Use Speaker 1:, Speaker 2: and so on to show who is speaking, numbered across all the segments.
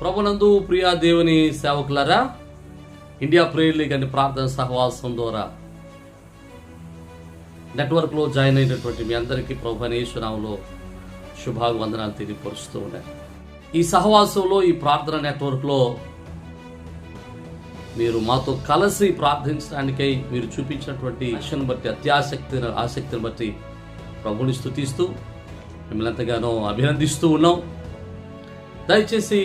Speaker 1: ప్రభునందు ప్రియా దేవుని సేవకులరా India prayer league అనే ప్రార్థన సహవాసం ద్వారా నెట్వర్క్లో జాయిన్ అయినటువంటి మీ అందరికీ ప్రభు అనేశ్వరంలో శుభాభివందనాలు తెలియపరుస్తూ ఉన్నాయి ఈ సహవాసంలో ఈ ప్రార్థన నెట్వర్క్లో మీరు మాతో కలిసి ప్రార్థించడానికై మీరు చూపించినటువంటి ఆశను బట్టి అత్యాసక్తిని ఆసక్తిని బట్టి ప్రభుని స్థుతిస్తూ మిమ్మల్ని ఎంతగానో అభినందిస్తూ ఉన్నాం. దయచేసి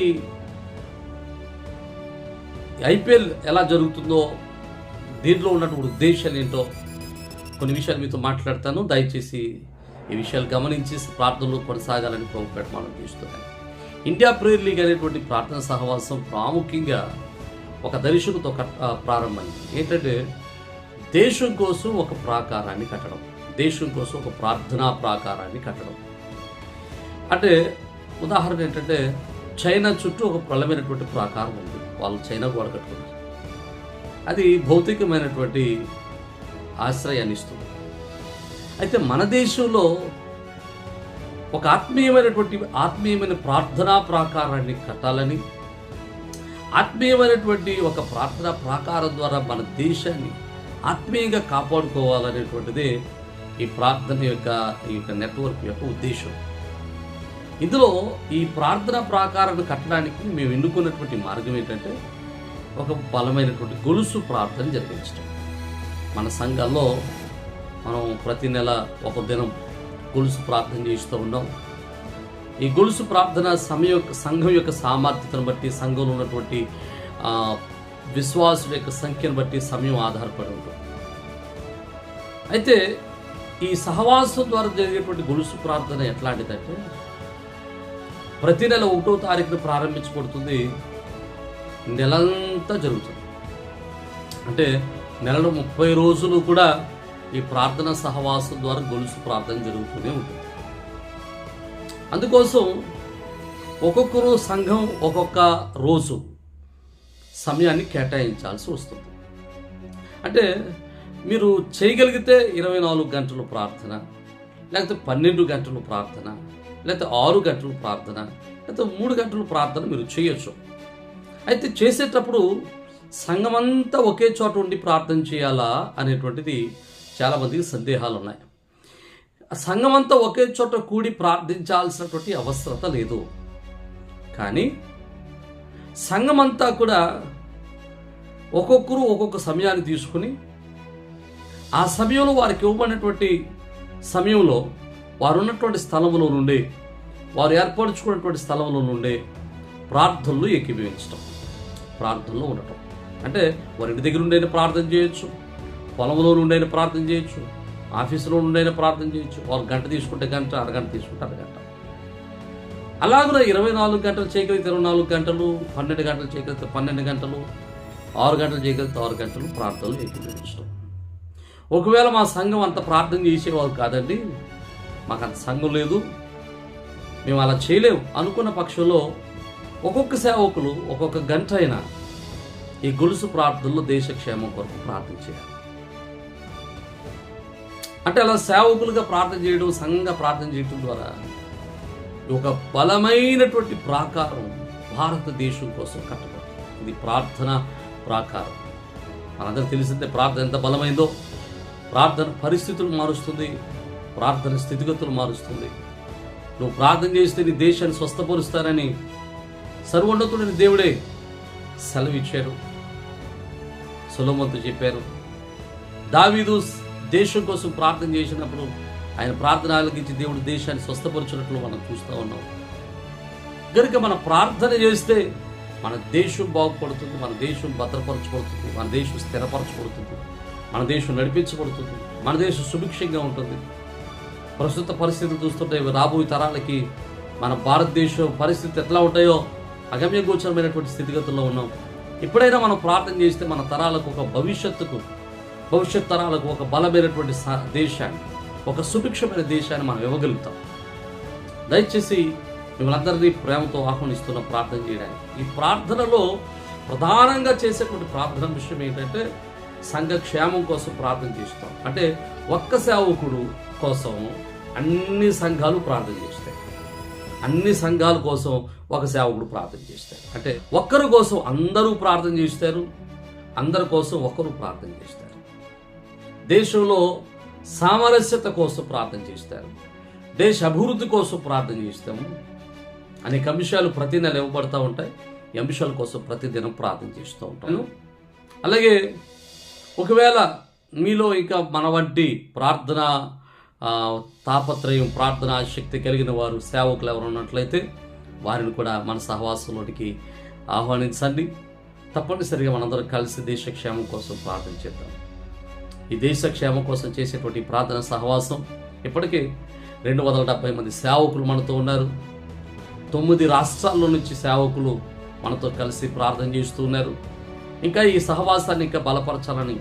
Speaker 1: ఐపీఎల్ ఎలా జరుగుతుందో దీంట్లో ఉన్నటువంటి ఉద్దేశాలు ఏంటో కొన్ని విషయాలు మీతో మాట్లాడతాను. దయచేసి ఈ విషయాలు గమనించి ప్రార్థనలు కొనసాగాలని ప్రభుత్వం మనం చేస్తున్నాను ఇండియా ప్రేయర్ లీగ్ అనేటువంటి ప్రార్థన సహవాసం ప్రాముఖ్యంగా ఒక దర్శకుతో ప్రారంభమైంది. ఏంటంటే దేశం కోసం ఒక ప్రాకారాన్ని కట్టడం దేశం కోసం ఒక ప్రార్థనా ప్రాకారాన్ని కట్టడం. అంటే ఉదాహరణ ఏంటంటే చైనా చుట్టూ ఒక ప్రబలమైనటువంటి ప్రాకారం ఉంది. వాళ్ళు చైనా గోడ కట్టుకున్నారు. అది భౌతికమైనటువంటి ఆశ్రయాన్ని ఇస్తుంది. అయితే మన దేశంలో ఒక ఆత్మీయమైనటువంటి ఆత్మీయమైన ప్రార్థనా ప్రాకారాన్ని కట్టాలని ఆత్మీయమైనటువంటి ఒక ప్రార్థనా ప్రాకారం ద్వారా మన దేశాన్ని ఆత్మీయంగా కాపాడుకోవాలనేటువంటిదే ఈ ప్రార్థన యొక్క ఈ యొక్క నెట్వర్క్ యొక్క ఉద్దేశం. ఇందులో ఈ ప్రార్థన ప్రాకారాన్ని కట్టడానికి మేము ఎన్నుకున్నటువంటి మార్గం ఏంటంటే ఒక బలమైనటువంటి గొలుసు ప్రార్థన జరిపించడం మన సంఘాల్లో మనం ప్రతి నెల ఒక దినం గొలుసు ప్రార్థన చేస్తూ ఉన్నాం. ఈ గొలుసు ప్రార్థన సమయం యొక్క సంఘం యొక్క సామర్థ్యతను బట్టి సంఘంలో ఉన్నటువంటి విశ్వాసుల యొక్క సంఖ్యను బట్టి సమయం ఆధారపడి ఉంటుంది. అయితే ఈ సహవాసం ద్వారా జరిగేటువంటి గొలుసు ప్రార్థన ఎట్లాంటిదంటే ప్రతి నెల ఒకటో తారీఖున ప్రారంభించబడుతుంది. నెలంతా జరుగుతుంది. అంటే నెలలో ముప్పై రోజులు కూడా ఈ ప్రార్థన సహవాసం ద్వారా గొలుసు ప్రార్థన జరుగుతూనే ఉంటుంది. అందుకోసం ఒక్కొక్కరు సంఘం ఒక్కొక్క రోజు సమయాన్ని కేటాయించాల్సి వస్తుంది. అంటే మీరు చేయగలిగితే ఇరవై నాలుగు గంటలు ప్రార్థన లేకపోతే పన్నెండు గంటలు ప్రార్థన లేకపోతే ఆరు గంటలు ప్రార్థన లేకపోతే మూడు గంటలు ప్రార్థన మీరు చేయొచ్చు. అయితే చేసేటప్పుడు సంఘమంతా ఒకే చోట ఉండి ప్రార్థన చేయాలా అనేటువంటిది చాలామందికి సందేహాలు ఉన్నాయి. సంఘమంతా ఒకే చోట కూడి ప్రార్థించాల్సినటువంటి అవసరత లేదు. కానీ సంఘమంతా కూడా ఒక్కొక్కరు ఒక్కొక్క సమయాన్ని తీసుకుని ఆ సమయంలో వారికి ఇవ్వబడినటువంటి సమయంలో వారు ఉన్నటువంటి స్థలంలో నుండి వారు ఏర్పరచుకున్నటువంటి స్థలంలో నుండి ప్రార్థనలు ఏకీభవించడం ప్రార్థనలో ఉండటం. అంటే వారి ఇంటి దగ్గర నుండైనా ప్రార్థన చేయొచ్చు పొలంలో నుండైనా ప్రార్థన చేయొచ్చు ఆఫీసులో నుండైనా ప్రార్థన చేయొచ్చు వారు గంట తీసుకుంటే గంట అరగంట తీసుకుంటే అరగంట. అలాగే ఇరవై నాలుగు గంటలు చేయగలిగితే ఇరవై నాలుగు గంటలు పన్నెండు గంటలు చేయగలిగితే పన్నెండు గంటలు ఆరు గంటలు చేయగలిగితే ఆరు గంటలు ప్రార్థనలు ఏకీభవించడం ఒకవేళ మా సంఘం అంత ప్రార్థన చేసేవారు కాదండి మాకు అంత సంఘం లేదు. మేము అలా చేయలేము అనుకున్న పక్షంలో ఒక్కొక్క సేవకులు ఒక్కొక్క గంట అయినా ఈ గొలుసు ప్రార్థనలో దేశక్షేమం కొరకు ప్రార్థన చేయాలి. అంటే అలా సేవకులుగా ప్రార్థన చేయడం సంఘంగా ప్రార్థన చేయడం ద్వారా ఒక బలమైనటువంటి ప్రాకారం భారతదేశం కోసం కట్టబడుతుంది. ఇది ప్రార్థన ప్రాకారం. మనందరూ తెలిసిందే ప్రార్థన ఎంత బలమైందో. ప్రార్థన పరిస్థితులు మారుస్తుంది. ప్రార్థన స్థితిగతులు మారుస్తుంది. నువ్వు ప్రార్థన చేస్తే నీ దేశాన్ని స్వస్థపరుస్తానని సర్వోన్నతుడిని దేవుడే సెలవిచ్చారు. సులభంతో చెప్పారు. దావీదు దేశం కోసం ప్రార్థన చేసినప్పుడు ఆయన ప్రార్థన ఆలకించి దేవుడు దేశాన్ని స్వస్థపరిచినట్లు మనం చూస్తూ ఉన్నాం. కనుక మన ప్రార్థన చేస్తే మన దేశం బాగుపడుతుంది మన దేశం భద్రపరచబడుతుంది మన దేశం స్థిరపరచబడుతుంది మన దేశం నడిపించబడుతుంది మన దేశం సుభిక్షంగా ఉంటుంది. ప్రస్తుత పరిస్థితులు చూస్తుంటే రాబోయే తరాలకి మన భారతదేశం పరిస్థితి ఎట్లా ఉంటాయో అగమ్యగోచరమైనటువంటి స్థితిగతుల్లో ఉన్నాం. ఎప్పుడైనా మనం ప్రార్థన చేస్తే మన తరాలకు ఒక భవిష్యత్తుకు భవిష్యత్ తరాలకు ఒక బలమైనటువంటి దేశాన్ని ఒక సుభిక్షమైన దేశాన్ని మనం ఇవ్వగలుగుతాం. దయచేసి మిమ్మల్ందరినీ ప్రేమతో ఆహ్వానిస్తున్న ప్రార్థన చేయడానికి. ఈ ప్రార్థనలో ప్రధానంగా చేసేటువంటి ప్రార్థన విషయం ఏంటంటే సంఘ క్షేమం కోసం ప్రార్థన చేస్తాం. అంటే ఒక్క సేవకుడు కోసం అన్ని సంఘాలు ప్రార్థన చేస్తాయి. అన్ని సంఘాల కోసం ఒక సేవకుడు ప్రార్థన చేస్తారు అంటే ఒక్కరి కోసం అందరూ ప్రార్థన చేస్తారు అందరి కోసం ఒకరు ప్రార్థన చేస్తారు. దేశంలో సామరస్యత కోసం ప్రార్థన చేస్తారు దేశ అభివృద్ధి కోసం ప్రార్థన చేస్తాము అనేక అంశాలు ప్రతి నెల ఇవ్వబడతా ఉంటాయి. ఈ అంశాల కోసం ప్రతిదినం ప్రార్థన చేస్తూ ఉంటాను అలాగే ఒకవేళ మీలో ఇంకా మన వంటి ప్రార్థన తాపత్రయం ప్రార్థన శక్తి కలిగిన వారు సేవకులు ఎవరు ఉన్నట్లయితే వారిని కూడా మన సహవాసంలోనికి ఆహ్వానించండి. తప్పనిసరిగా మనందరం కలిసి దేశక్షేమం కోసం ప్రార్థన చేద్దాం. ఈ దేశక్షేమం కోసం చేసేటువంటి ఈ ప్రార్థన సహవాసం ఇప్పటికే రెండు వందల డెబ్బై మంది సేవకులు మనతో ఉన్నారు. తొమ్మిది రాష్ట్రాల్లో నుంచి సేవకులు మనతో కలిసి ప్రార్థన చేస్తూ ఉన్నారు. ఇంకా ఈ సహవాసాన్ని ఇంకా బలపరచాలని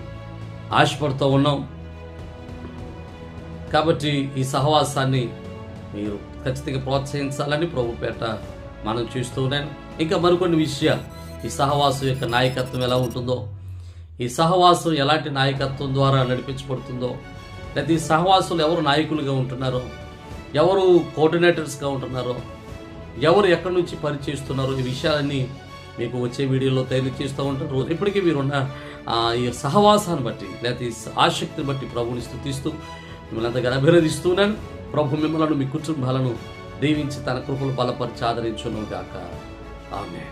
Speaker 1: ఆశపడుతూ ఉన్నాం. కాబట్టి ఈ సహవాసాన్ని మీరు ఖచ్చితంగా ప్రోత్సహించాలని ప్రభుపేట మనం చూస్తున్నాను ఇంకా మరికొన్ని విషయాలు. ఈ సహవాసం యొక్క నాయకత్వం ఎలా ఉంటుందో ఈ సహవాసం ఎలాంటి నాయకత్వం ద్వారా నడిపించబడుతుందో లేదా ఈ సహవాసులు ఎవరు నాయకులుగా ఉంటున్నారో ఎవరు కోఆర్డినేటర్స్గా ఉంటున్నారో ఎవరు ఎక్కడి నుంచి పనిచేస్తున్నారో ఈ విషయాలన్నీ మీకు వచ్చే వీడియోలో తెలియజేస్తూ ఉంటారు ఇప్పటికీ మీరున్న ఈ సహవాసాన్ని బట్టి లేదా ఈ ఆసక్తిని బట్టి ప్రభుని స్థుతిస్తూ మిమ్మల్ని అంతగా అభినందిస్తున్నాను. ప్రభు మిమ్మల్ని మీ కుటుంబాలను దీవించి తన కృపలు బలపరిచి ఆదరించును గాక. ఆమె